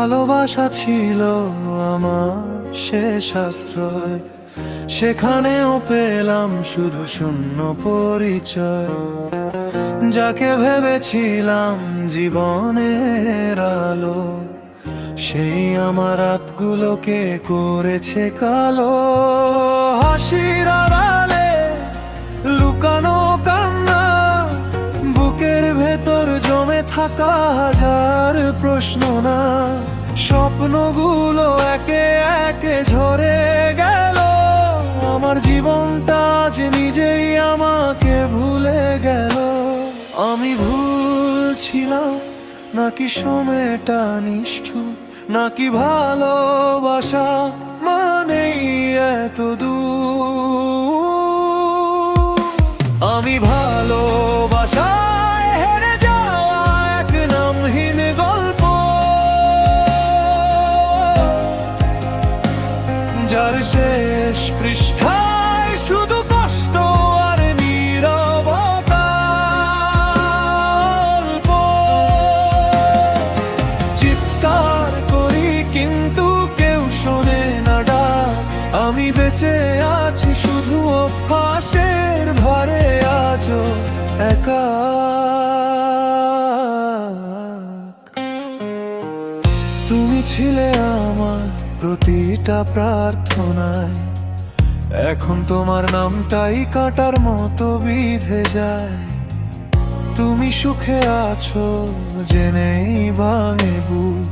ভালোবাসা ছিল আমার শেষ আশ্রয়। সেখানেও পেলাম শুধু শূন্য পরিচয়। যাকে ভেবেছিলাম জীবনের আলো, সেই আমার রাতগুলোকে করেছে কালো। হাসির আড়ালে লুকানো কান্না, বুকের ভেতর জমে থাকা হাজার প্রশ্ন না। স্বপ্নগুলো একে একে ঝরে গেল। আমার জীবনটা যে নিজেই আমাকে ভুলে গেল। আমি ভুল ছিলাম নাকি সময়টা নিষ্ঠু নাকি ভালোবাসা মানেই এত দূর যার শেষ পৃষ্ঠায় শুধু কষ্ট আর নীরবতা। চিৎকার করি, কিন্তু কেউ শোনে না ডাক। আমি বেঁচে আছি শুধু অভ্যাসের ভারে আজও একা। তুমি ছিলে প্রতিটা প্রার্থনায় এখন তোমার নামটাই কাটার মতো বিধে যায়। তুমি সুখে আছো, জেনেই ভাঙে বুক।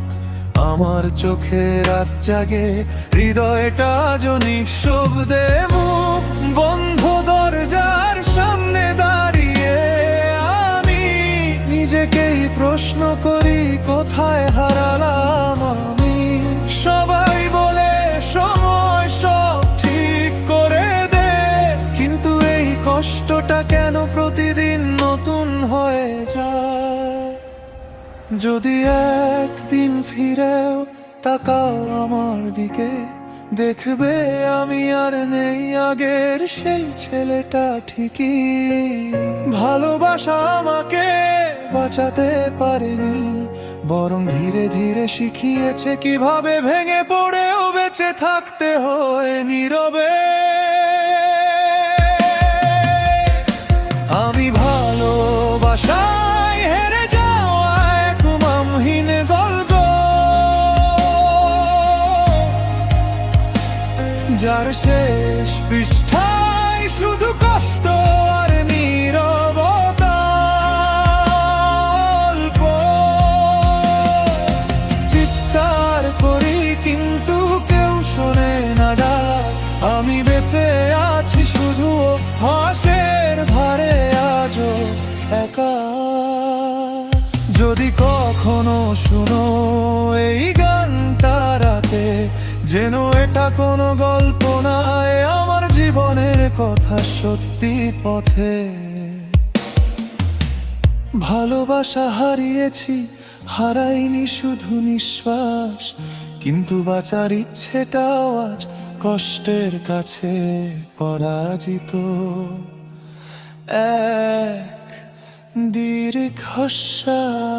আমার চোখে রাত জাগে, হৃদয়টা জনি শব্দে মুখ। বন্ধ দরজার সামনে দাঁড়িয়ে আমি নিজেকেই প্রশ্ন করি, কোথায় হারালাম আমি? সবাই কেন প্রতিদিন নতুন হয়ে যায়? যদি একদিন ফিরেও তাকাও আমার দিকে, দেখবে আমি আর নেই আগের সেই ছেলেটা ঠিকই। ভালোবাসা আমাকে বাঁচাতে পারেনি, বরং ধীরে ধীরে শিখিয়েছে কীভাবে ভেঙে পড়েও বেঁচে থাকতে হয় নীরবে। যার শেষ পৃষ্ঠায় শুধু কষ্ট আর নীরবতা। চিৎকার করি, কিন্তু কেউ শোনে না ডাক আমি বেঁচে আছি শুধু হাসের ভারে আজও একা যদি কখনো শুনো যেন এটা কোনো গল্প নয় আমার জীবনের কথা সত্যি পথে। ভালোবাসা হারিয়েছি, হারাইনি শুধু নিঃশ্বাস, কিন্তু বাঁচার ইচ্ছেটাও আজ কষ্টের কাছে পরাজিত। এক দীর্ঘশ্বাস